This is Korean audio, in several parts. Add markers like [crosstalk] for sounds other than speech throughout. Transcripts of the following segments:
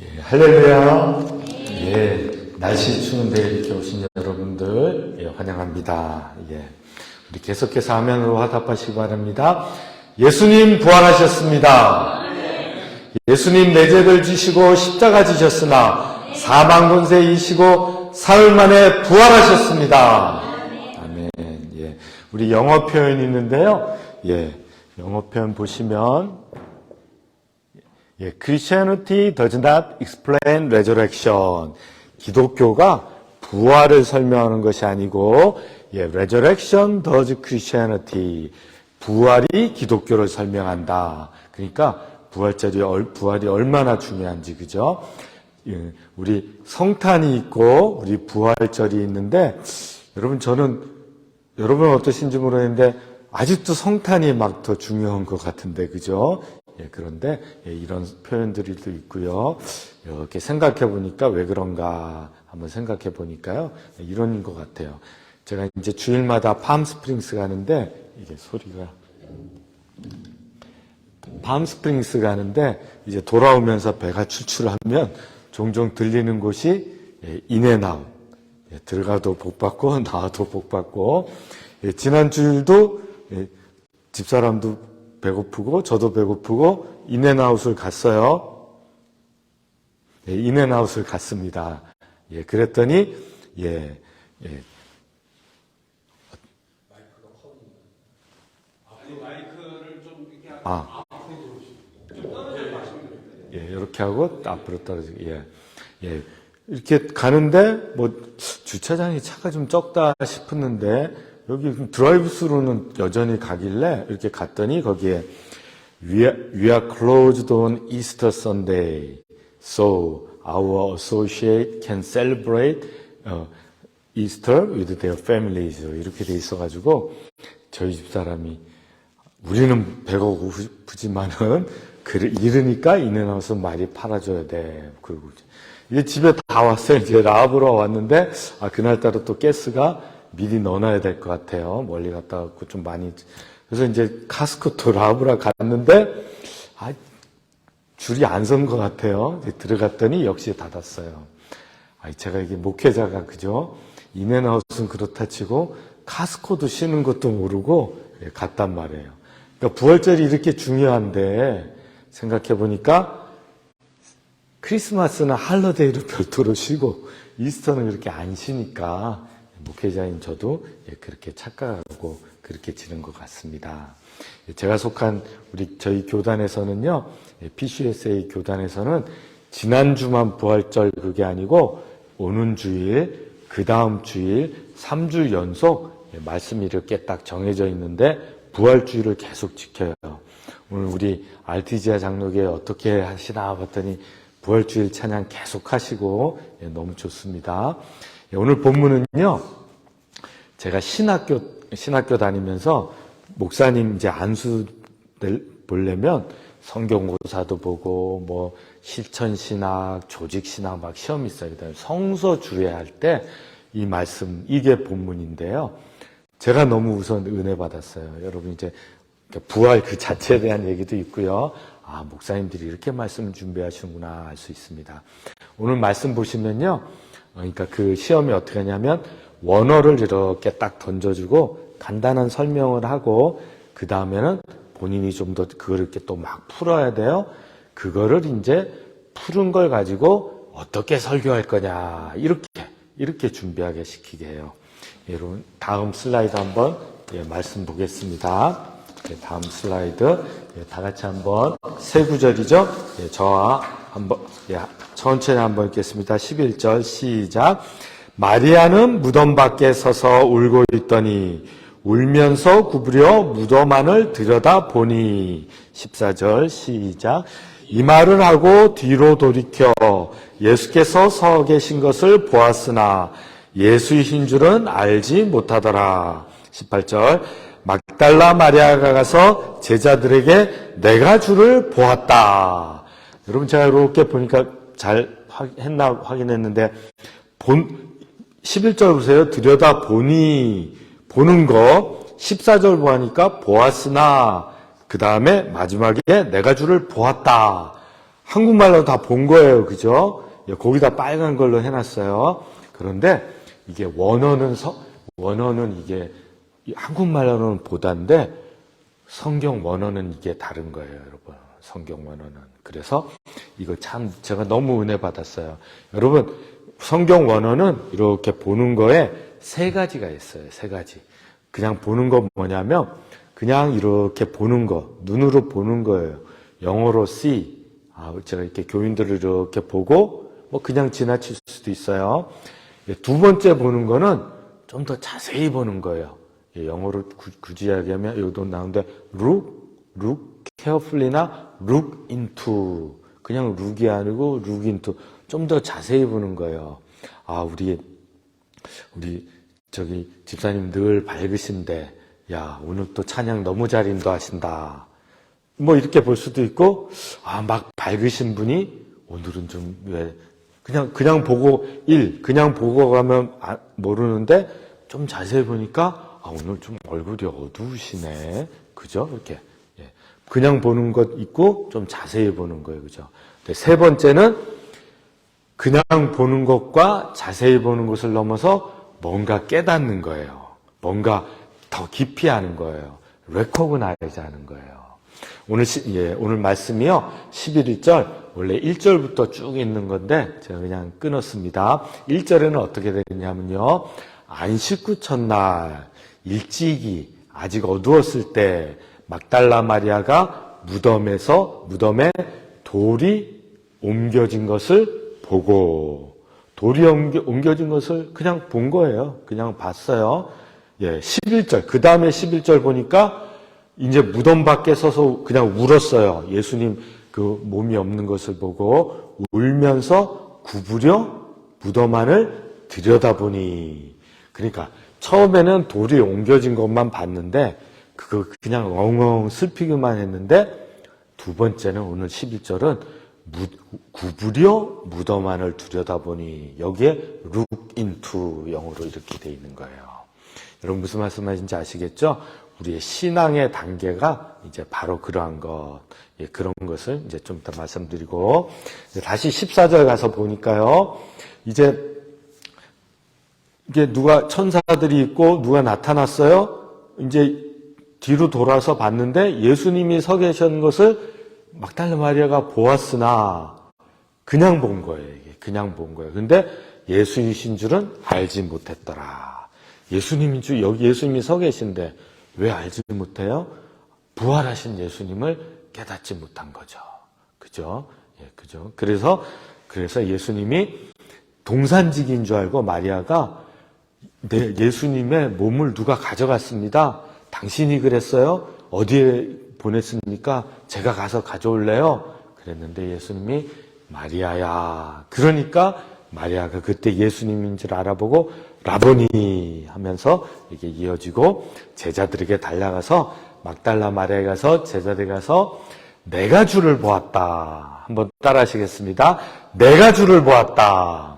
예, 할렐루야. 예, 날씨 추운데 이렇게 오신 여러분들 예, 환영합니다. 예, 우리 계속해서 화면으로 화답하시기 바랍니다. 예수님 부활하셨습니다. 예수님 내 죄를 지시고 십자가 지셨으나 사망 권세 이시고 사흘 만에 부활하셨습니다. 아멘. 예, 우리 영어 표현이 있는데요. 예, 영어 표현 보시면 예, Christianity does not explain resurrection. 기독교가 부활을 설명하는 것이 아니고, 예, resurrection does Christianity. 부활이 기독교를 설명한다. 그러니까 부활절이 얼- 부활이 얼마나 중요한지 그죠? 예, 우리 성탄이 있고 우리 부활절이 있는데 여러분 저는 여러분 어떠신지 모르겠는데 아직도 성탄이 막 더 중요한 것 같은데 그죠? 예, 그런데 예, 이런 표현들이 또 있고요. 이렇게 생각해 보니까 왜 그런가 한번 생각해 보니까요. 예, 이런 것 같아요. 제가 이제 주일마다 팜스프링스 가는데 이게 소리가 팜스프링스 가는데 이제 돌아오면서 배가 출출하면 종종 들리는 곳이 예, 인앤아웃. 예, 들어가도 복 받고 [laughs] 나와도 복 받고 예, 지난 주일도 예, 집사람도 배고프고 저도 배고프고 인앤아웃을 갔어요. 예, 인앤아웃을 갔습니다. 예, 그랬더니 예, 예, 아, 예, 이렇게 하고 앞으로 떨어지고, 예, 예. 이렇게 가는데, 뭐, 주차장에 차가 좀 적다 싶었는데, 여기 드라이브 스루는 여전히 가길래, 이렇게 갔더니, 거기에, we are, we are closed on Easter Sunday, so our associate can celebrate 어, Easter with their families. 이렇게 돼 있어가지고, 저희 집 사람이, 우리는 배가 고프지만은 그 이러니까 인앤아웃은 많이 팔아줘야 돼. 그리고 이제 집에 다 왔어요. 이제 라브로 왔는데 아 그날따라 또 가스가 미리 넣어놔야 될 것 같아요. 멀리 갔다 왔고 좀 많이 그래서 이제 카스코토 라브라 갔는데 아 줄이 안 선 것 같아요. 들어갔더니 역시 닫았어요. 아 제가 이게 목회자가 그죠? 인앤아웃은 그렇다 치고 카스코도 쉬는 것도 모르고 예, 갔단 말이에요. 그러니까 부활절이 이렇게 중요한데 생각해 보니까 크리스마스나 할러데이로 별도로 쉬고 이스터는 그렇게 안 쉬니까 목회자인 저도 예, 그렇게 착각하고 그렇게 지는 것 같습니다. 예, 제가 속한 우리 저희 교단에서는요, 예, PCSA 교단에서는 지난주만 부활절 그게 아니고 오는 주일, 그 다음 주일, 3주 연속 예, 말씀이 이렇게 딱 정해져 있는데 부활주의를 계속 지켜요. 오늘 우리 알티지아 장로교회 어떻게 하시나 봤더니 부활주일 찬양 계속 하시고 예, 너무 좋습니다. 예, 오늘 본문은요. 제가 신학교 신학교 다니면서 목사님 이제 안수 보려면 성경고사도 보고 뭐 실천 신학, 조직 신학 막 시험 있어요. 그 다음에 성서 주례 할 때 이 말씀 이게 본문인데요. 제가 너무 우선 은혜 받았어요. 여러분 이제 부활 그 자체에 대한 얘기도 있고요. 아, 목사님들이 이렇게 말씀 준비하시는구나 알 수 있습니다. 오늘 말씀 보시면요. 그러니까 그 시험이 어떻게 하냐면 원어를 이렇게 딱 던져주고 간단한 설명을 하고 그 다음에는 본인이 좀 더 그걸 이렇게 또 막 풀어야 돼요. 그거를 이제 푸른 걸 가지고 어떻게 설교할 거냐 이렇게 이렇게 준비하게 시키게 해요. 여러분 다음 슬라이드 한번 예, 말씀 보겠습니다. 예, 다음 슬라이드 예, 다 같이 한번 세 구절이죠. 예, 저와 한번 예, 천천히 한번 읽겠습니다. 11절 시작. 마리아는 무덤 밖에 서서 울고 있더니 울면서 구부려 무덤 안을 들여다 보니 14절 시작. 이 말을 하고 뒤로 돌이켜 예수께서 서 계신 것을 보았으나 예수이신 줄은 알지 못하더라. 18절 막달라 마리아가 가서 제자들에게 내가 주를 보았다. 여러분 제가 이렇게 보니까 잘 했나 확인했는데 본 11절 보세요. 들여다 보니 보는 거 14절 보니까 보았으나 그 다음에 마지막에 내가 주를 보았다. 한국말로 다 본 거예요. 그죠? 예, 거기다 빨간 걸로 해놨어요. 그런데 이게 원어는 서, 원어는 이게 이 한국말로는 보다인데 성경 원어는 이게 다른 거예요, 여러분. 성경 원어는. 그래서 이거 참 제가 너무 은혜 받았어요. 여러분, 성경 원어는 이렇게 보는 거에 세 가지가 있어요. 세 가지. 그냥 보는 거 뭐냐면 그냥 이렇게 보는 거, 눈으로 보는 거예요. 영어로 see. 아, 제가 이렇게 교인들을 이렇게 보고 뭐 그냥 지나칠 수도 있어요. 예, 두 번째 보는 거는 좀 더 자세히 보는 거예요. 예, 영어로 구- 굳이 이야기하면 여기도 나오는데 look, look carefully나 look into 그냥 look이 아니고 look into 좀 더 자세히 보는 거예요. 아 우리 우리 저기 집사님 늘 밝으신데 야 오늘 또 찬양 너무 잘 인도하신다. 뭐 이렇게 볼 수도 있고 아 막 밝으신 분이 오늘은 좀 왜 그냥 그냥 보고 일 그냥 보고 가면 아- 모르는데 좀 자세히 보니까 아 오늘 좀 얼굴이 어두우시네 그죠 이렇게 예. 그냥 보는 것 있고 좀 자세히 보는 거예요. 그죠? 세 번째는 그냥 보는 것과 자세히 보는 것을 넘어서 뭔가 깨닫는 거예요. 뭔가 더 깊이 하는 거예요. 레코그나이즈 하는 거예요. 오늘 시, 예, 오늘 말씀이요. 11절. 원래 1절부터 쭉 있는 건데 제가 그냥 끊었습니다. 1절에는 어떻게 되냐면요. 안식 구 첫날 일찍이 아직 어두웠을 때 막달라 마리아가 무덤에서 무덤에 돌이 옮겨진 것을 보고 돌이 옮겨, 옮겨 진 것을 그냥 본 거예요. 그냥 봤어요. 예, 11절. 그 다음에 11절 보니까 이제 무덤 밖에 서서 그냥 울었어요. 예수님 그 몸이 없는 것을 보고 울면서 구부려 무덤 안을 들여다보니 그러니까 처음에는 돌이 옮겨진 것만 봤는데 그거 그냥 엉엉 슬피기만 했는데 두 번째는 오늘 11절은 무, 구부려 무덤 안을 들여다보니 여기에 look into 영어로 이렇게 돼 있는 거예요. 여러분 무슨 말씀하신지 아시겠죠? 우리의 신앙의 단계가 이제 바로 그러한 것, 예, 그런 것을 이제 좀더 말씀드리고, 다시 14절 가서 보니까요, 이제, 이게 누가, 천사들이 있고 누가 나타났어요? 이제 뒤로 돌아서 봤는데 예수님이 서 계신 것을 막달라 마리아가 보았으나, 그냥 본 거예요. 그냥 본 거예요. 근데 예수이신 줄은 알지 못했더라. 예수님인 줄, 여기 예수님이 서 계신데, 왜 알지 못해요? 부활하신 예수님을 깨닫지 못한 거죠. 그죠? 예, 그죠? 그래서, 그래서 예수님이 동산직인 줄 알고 마리아가 내 예수님의 몸을 누가 가져갔습니다. 당신이 그랬어요? 어디에 보냈습니까? 제가 가서 가져올래요? 그랬는데 예수님이 마리아야. 그러니까 마리아가 그때 예수님인 줄 알아보고 라보니 하면서 이게 이어지고 제자들에게 달려가서 막달라 마리아에 가서 제자들에 가서 내가 주를 보았다. 한번 따라 하시겠습니다. 내가 주를 보았다.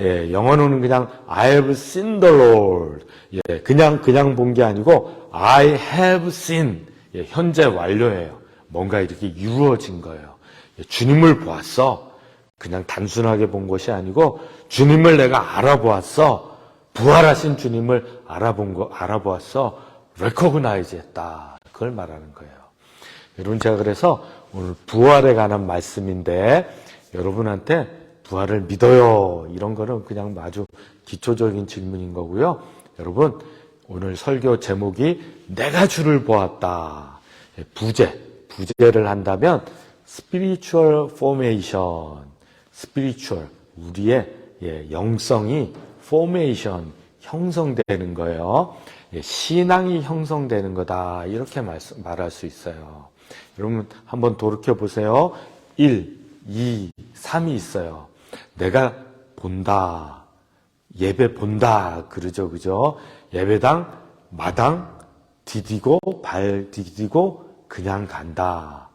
예, 영어로는 그냥 I have seen the Lord. 예, 그냥 그냥 본 게 아니고 I have seen. 예, 현재 완료예요. 뭔가 이렇게 이루어진 거예요. 예, 주님을 보았어. 그냥 단순하게 본 것이 아니고 주님을 내가 알아보았어. 부활하신 주님을 알아본 거 알아보았어. 레코그나이즈 했다. 그걸 말하는 거예요. 여러분 제가 그래서 오늘 부활에 관한 말씀인데 여러분한테 부활을 믿어요. 이런 거는 그냥 아주 기초적인 질문인 거고요. 여러분 오늘 설교 제목이 내가 주를 보았다. 예, 부제, 부제를 한다면 spiritual formation, 우리의 예, 영성이 formation 형성되는 거예요. 예, 신앙이 형성되는 거다 이렇게 말, 말할 수 있어요. 여러분 한번 돌이켜 보세요. 1, 2, 3이 있어요. 내가 본다. 예배 본다. 그러죠. 그죠? 예배당, 마당, 디디고, 발 디디고, 그냥 간다.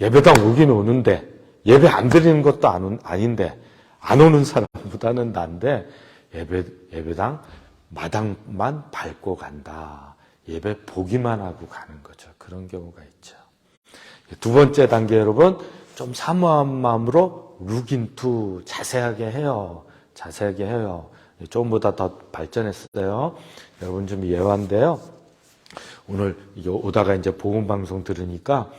예배당 오긴 오는데, 예배 안 드리는 것도 안, 온- 아닌데, 안 오는 사람보다는 난데, 예배, 예배당, 마당만 밟고 간다. 예배 보기만 하고 가는 거죠. 그런 경우가 있죠. 두 번째 단계 여러분, 좀 사모한 마음으로 룩인투 자세하게 해요. 자세하게 해요. 조금보다 더 발전했어요. 여러분 좀 예화인데요. 오늘 오다가 이제 보험 방송 들으니까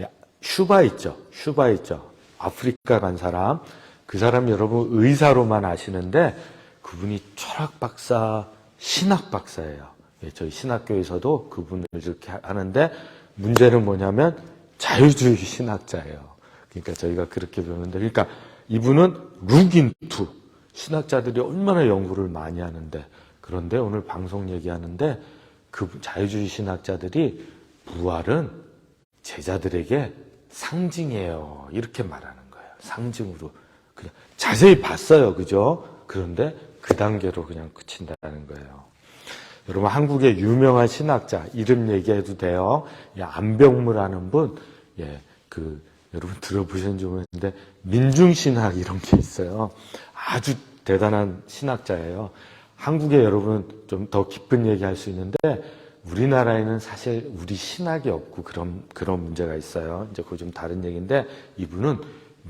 야, 슈바 있죠. 슈바 있죠. 아프리카 간 사람. 그 사람 여러분 의사로만 아시는데 그분이 철학 박사, 신학 박사예요. 예, 저희 신학교에서도 그분을 이렇게 하는데 문제는 뭐냐면 자유주의 신학자예요. 그러니까 저희가 그렇게 배우는데 그러니까 이분은 룩인투 신학자들이 얼마나 연구를 많이 하는데 그런데 오늘 방송 얘기하는데 그 자유주의 신학자들이 부활은 제자들에게 상징이에요. 이렇게 말하는 거예요. 상징으로. 그냥 자세히 봤어요. 그죠? 그런데 그 단계로 그냥 그친다는 거예요. 여러분, 한국의 유명한 신학자, 이름 얘기해도 돼요. 예, 안병무라는 분, 예, 그, 여러분 들어보셨는지 모르겠는데, 민중신학 이런 게 있어요. 아주 대단한 신학자예요. 한국에 여러분 좀더 깊은 얘기 할 수 있는데, 우리나라에는 사실 우리 신학이 없고 그런, 그런 문제가 있어요. 이제 그거 좀 다른 얘기인데, 이분은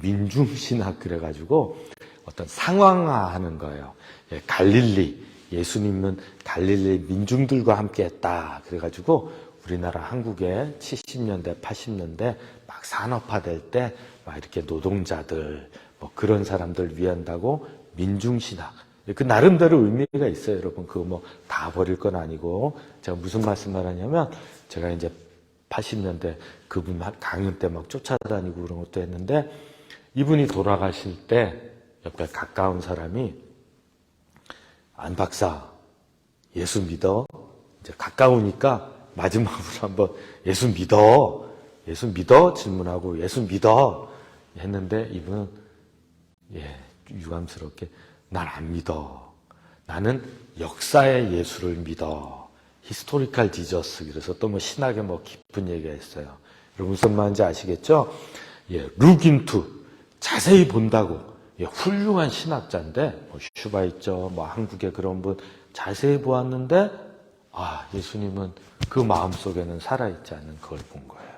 민중신학 그래가지고 어떤 상황화하는 거예요. 예, 갈릴리, 예수님은 갈릴리 민중들과 함께 했다. 그래가지고 우리나라 한국에 70년대, 80년대 막 산업화될 때 막 이렇게 노동자들, 뭐 그런 사람들 위한다고 민중신학. 그 나름대로 의미가 있어요, 여러분. 그거 뭐 다 버릴 건 아니고. 제가 무슨 말씀을 하냐면 제가 이제 80년대 그분 강연 때 막 쫓아다니고 그런 것도 했는데 이분이 돌아가실 때 옆에 가까운 사람이 안 박사 예수 믿어 이제 가까우니까 마지막으로 한번 예수 믿어 예수 믿어? 질문하고 예수 믿어? 했는데 이분은 예 유감스럽게 난안 믿어. 나는 역사의 예수를 믿어. 히스토리칼 지저스 그래서 또 뭐 신학에 뭐 깊은 얘기가 있어요. 여러분 무슨 말인지 아시겠죠? 예 룩인투 자세히 본다고. 예, 훌륭한 신학자인데 뭐 슈바 있죠? 뭐 한국의 그런 분 자세히 보았는데 아 예수님은 그 마음 속에는 살아 있지 않는 그걸 본 거예요.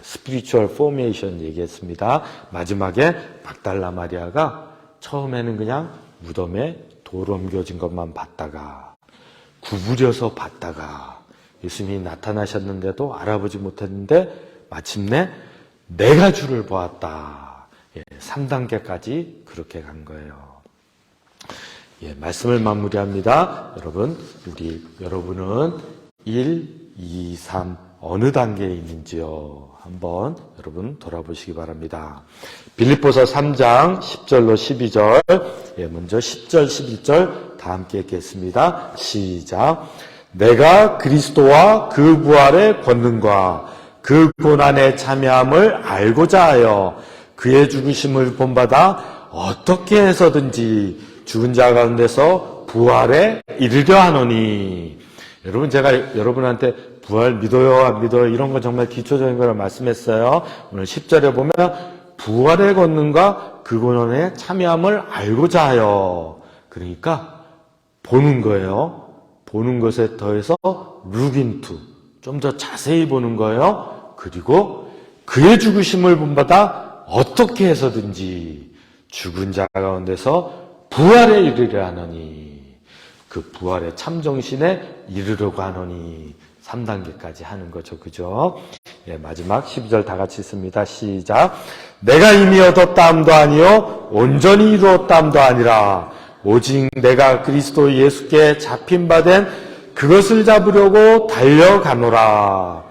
예, 스피리추얼 포메이션 얘기했습니다. 마지막에 박달라 마리아가 처음에는 그냥 무덤에 돌 옮겨진 것만 봤다가 구부려서 봤다가 예수님이 나타나셨는데도 알아보지 못했는데 마침내 내가 주를 보았다. 예, 3단계까지 그렇게 간 거예요. 예, 말씀을 마무리합니다. 여러분, 우리, 여러분은 1, 2, 3, 어느 단계에 있는지요? 한번 여러분 돌아보시기 바랍니다. 빌립보서 3장 10절로 12절. 예, 먼저 10절, 11절 다 함께 읽겠습니다. 시작. 내가 그리스도와 그 부활의 권능과 그 고난의 참여함을 알고자 하여 그의 죽으심을 본받아 어떻게 해서든지 죽은 자 가운데서 부활에 이르려 하노니 여러분 제가 여러분한테 부활 믿어요 안 믿어요? 이런 건 정말 기초적인 걸 말씀했어요. 오늘 10절에 보면 부활의 권능과 그 고난에 참여함을 알고자 하여. 그러니까 보는 거예요. 보는 것에 더해서 룩인투 좀 더 자세히 보는 거예요. 그리고 그의 죽으심을 본받아 어떻게 해서든지 죽은 자 가운데서 부활에 이르려 하노니 그 부활의 참정신에 이르려고 하노니 3단계까지 하는 거죠. 그죠? 예, 마지막 12절 다 같이 있습니다. 시작. 내가 이미 얻었다함도 아니요 온전히 이루었다함도 아니라 오직 내가 그리스도 예수께 잡힌 바 된 그것을 잡으려고 달려가노라.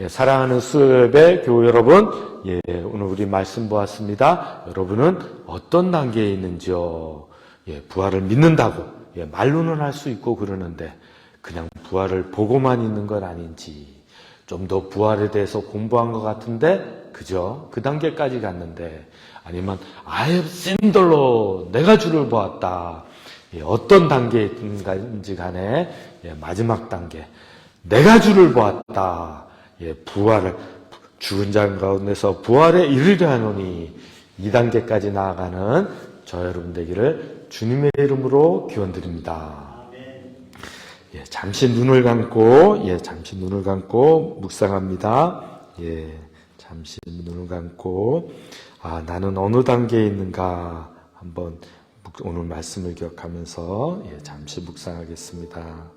예, 사랑하는 수협의 교우 여러분, 예, 오늘 우리 말씀 보았습니다. 여러분은 어떤 단계에 있는지요? 예, 부활을 믿는다고 예, 말로는 할 수 있고 그러는데 그냥 부활을 보고만 있는 건 아닌지 좀 더 부활에 대해서 공부한 것 같은데 그죠? 그 단계까지 갔는데 아니면 the Lord 내가 주를 보았다 예, 어떤 단계에 있는지 간에 예, 마지막 단계 내가 주를 보았다 예, 부활을 죽은 자 가운데서 부활에 이르려 하노니 이 단계까지 나아가는 저 여러분 되기를 주님의 이름으로 기원드립니다. 예, 잠시 눈을 감고, 예, 잠시 눈을 감고 묵상합니다. 예, 잠시 눈을 감고 아 나는 어느 단계에 있는가 한번 묵- 오늘 말씀을 기억하면서 예, 잠시 묵상하겠습니다.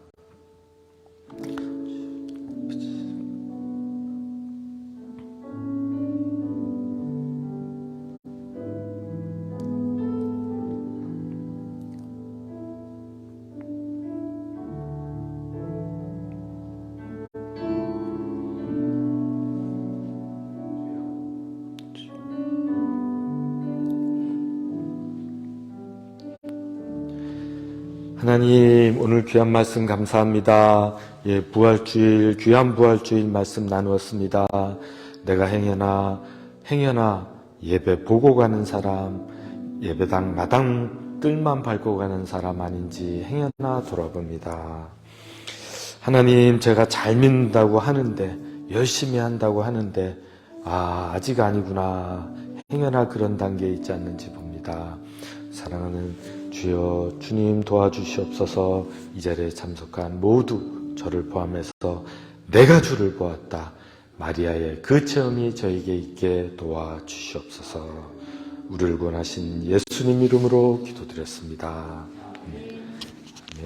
하나님 오늘 귀한 말씀 감사합니다. 예, 부활주일 귀한 부활주일 말씀 나누었습니다. 내가 행여나 행여나 예배 보고 가는 사람 예배당 마당 뜰만 밟고 가는 사람 아닌지 행여나 돌아봅니다. 하나님 제가 잘 믿는다고 하는데 열심히 한다고 하는데 아 아직 아니구나 행여나 그런 단계에 있지 않는지 봅니다. 사랑하는 주여 주님 도와주시옵소서 이 자리에 참석한 모두 저를 포함해서 내가 주를 보았다 마리아의 그 체험이 저에게 있게 도와주시옵소서 우리를 권하신 예수님 이름으로 기도드렸습니다. 아멘.